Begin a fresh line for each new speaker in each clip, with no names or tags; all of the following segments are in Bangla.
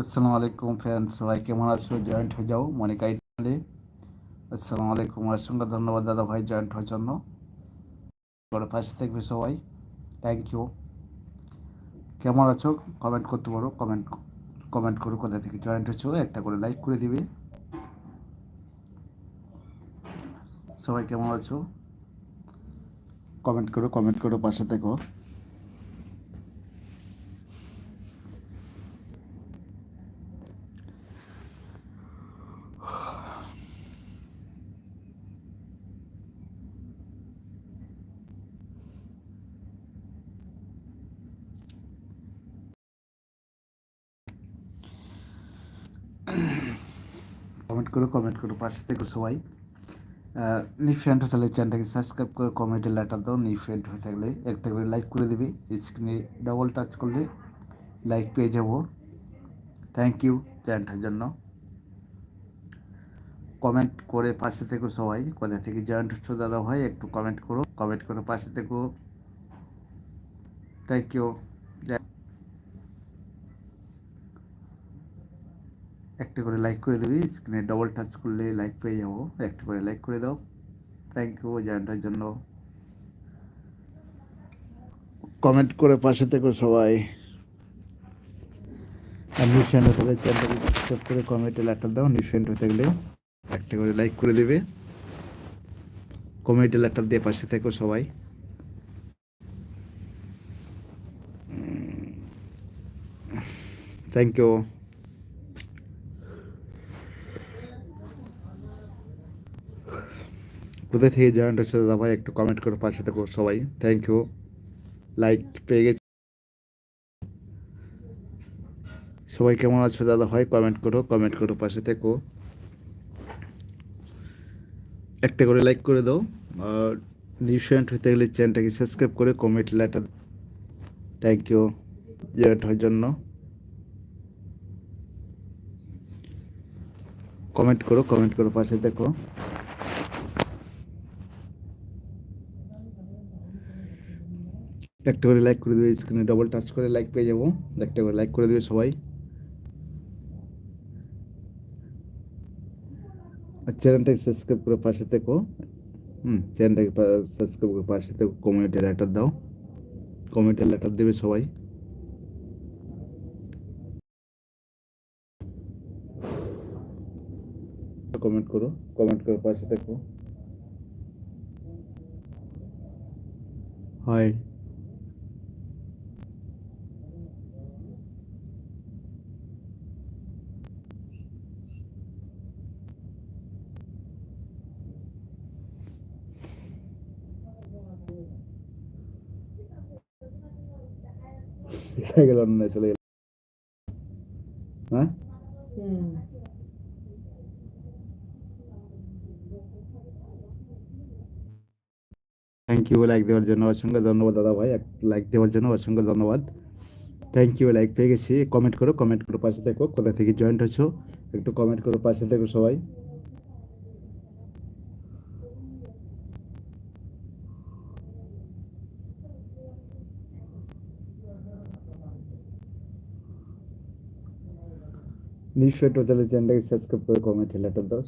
আসসালামু আলাইকুম ফ্রেন্ড সবাই কেমন আছো? জয়েন্ট হয়ে যাও, মনিকা ইটালি। আসসালামু আলাইকুম অসংখ্য ধন্যবাদ দাদা ভাই জয়েন্ট হওয়ার জন্য। করে পাশে থাকবে সবাই। থ্যাংক ইউ কেমন আছো? কমেন্ট করতে পারো। কমেন্ট কমেন্ট করো কোথা থেকে জয়েন্ট হচ্ছো একটা করে লাইক করে দিবে। সবাই কেমন আছো? কমেন্ট করো কমেন্ট করো, পাশে থেকো। কমেন্ট করো কমেন্ট করো, পাশে থেকে সবাই। আর নি ফ্রেন্ড হয়ে থাকলে চ্যানেলটাকে সাবস্ক্রাইব করে কমেন্টে লেটার দাও নি ফ্রেন্ড হয়ে থাকলে একটা করে লাইক করে দিবে। স্ক্রিনে ডবল টাচ করলে লাইক পেয়ে যাব। থ্যাংক ইউ চ্যানেলটার জন্য। কমেন্ট করে পাশে থেকো সবাই, কোথা থেকে জয়েন্ট হচ্ছ দাদা ভাই, একটু কমেন্ট করো কমেন্ট করে পাশে থেকো। থ্যাংক ইউ একটা করে লাইক করে দেবি স্ক্রিনে ডবল টাচ করলে লাইক পেয়ে যাব। একটা করে লাইক করে দাও। থ্যাংক ইউ জয়েন্টের জন্য। কমেন্ট করে পাশে থেকো সবাই। নিউশন হতে চ্যানেলটাকে সাবস্ক্রাইব করে কমেন্টে লেটার দাও। নিউশন হতে গেলে একটা করে লাইক করে দেবে। কমেন্টে লেটার দিয়ে পাশে থেকো সবাই। থ্যাংক ইউ কোথা থেকে জয়েন্ট হচ্ছে দাদা ভাই, একটু কমেন্ট করে পাশে থাকো সবাই। থ্যাংক ইউ লাইক পেয়ে গেছি। সবাই কেমন আছো দাদা ভাই? কমেন্ট করো কমেন্ট করো পাশে থেকো। একটা করে লাইক করে দাও। আর নিউশিয়েন্ট হতে গেলে চ্যানেলটাকে সাবস্ক্রাইব করে কমেন্ট লেটার থ্যাংক ইউ হওয়ার জন্য। কমেন্ট করো কমেন্ট করো পাশে দেখো একটা করে লাইক করে দেবে স্ক্রিনে ডবল টাচ করে লাইক পেয়ে যাব। একটা করে লাইক করে দেবে সবাই। আর চ্যানেলটাকে সাবস্ক্রাইব করে পাশে থেকো। হুম চ্যানেলটাকে সাবস্ক্রাইব করে পাশে থেকো কমেন্টে লেটার দাও। কমেন্টে লেটার দেবে সবাই। কমেন্ট করো কমেন্ট করে পাশে থেকো। হয় গেল না চলে গেল। হ্যাঁ? থ্যাংক ইউ লাইক দেওয়ার জন্য অসংখ্য ধন্যবাদ, দাদা ভাই। লাইক দেওয়ার জন্য অসংখ্য ধন্যবাদ। থ্যাংক ইউ লাইক পেয়ে গেছি। কমেন্ট করো কমেন্ট করো, পাশে দেখো কোথা থেকে জয়েন্ট হচ্ছ, একটু কমেন্ট করো, পাশে দেখো সবাই। নিশ্চয়ই টোটালি চ্যানেলটাকে সাবস্ক্রাইব করে কমেন্টে লেটার দাও।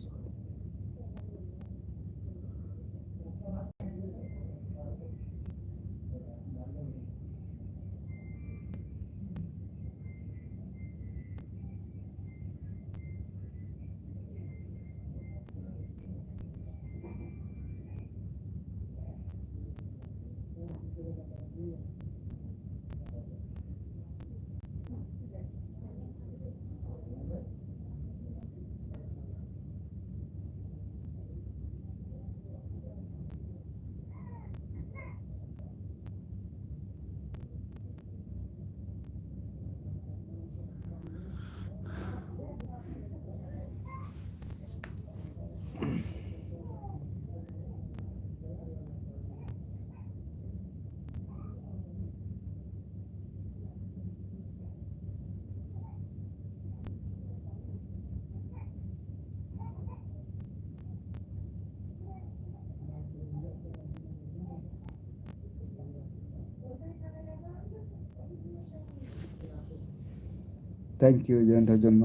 থ্যাংক ইউ জয়েন্ট হওয়ার জন্য।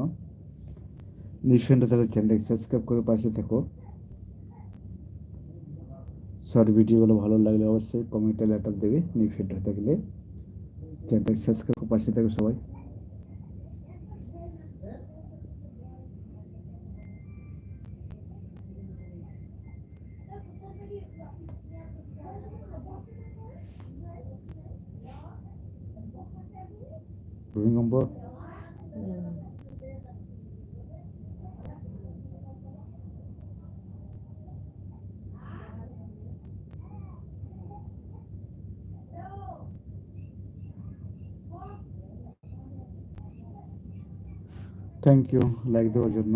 নিউজ তাহলে চ্যানেলটাকে সাবস্ক্রাইব করে পাশে থেকো। শর্ট ভিডিওগুলো ভালো লাগলে অবশ্যই কমেন্টে লেটার দেবে। সেন্টার থাকলে চ্যানেলটাকে সাবস্ক্রাইব করে পাশে থাকো সবাই। ভূমিকম্প থ্যাংক ইউ লাইক দেওয়ার জন্য।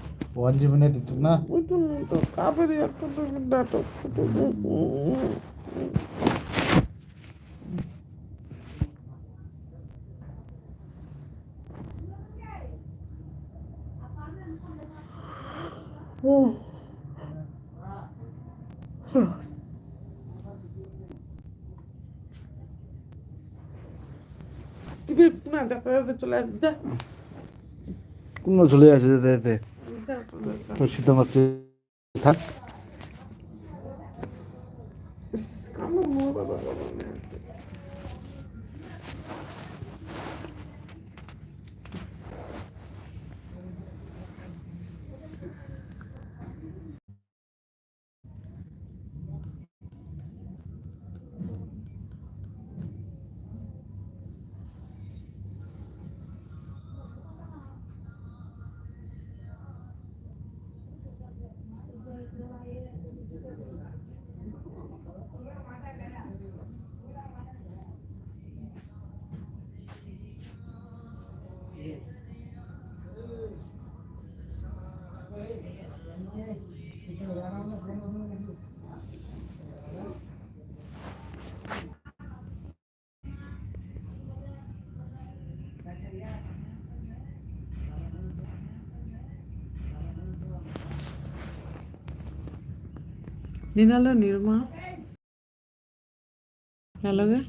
ಒಂಜಿ ಮಿನಿಟ್ ಇತ್ತು ನಾ ಕಾಫಿ ಹಾಕ್ಕೊಂಡು চলে
আসছে যেতে যেতে
আসবে।
থাক
నిన్నలో నిర్మా
ఎలాగా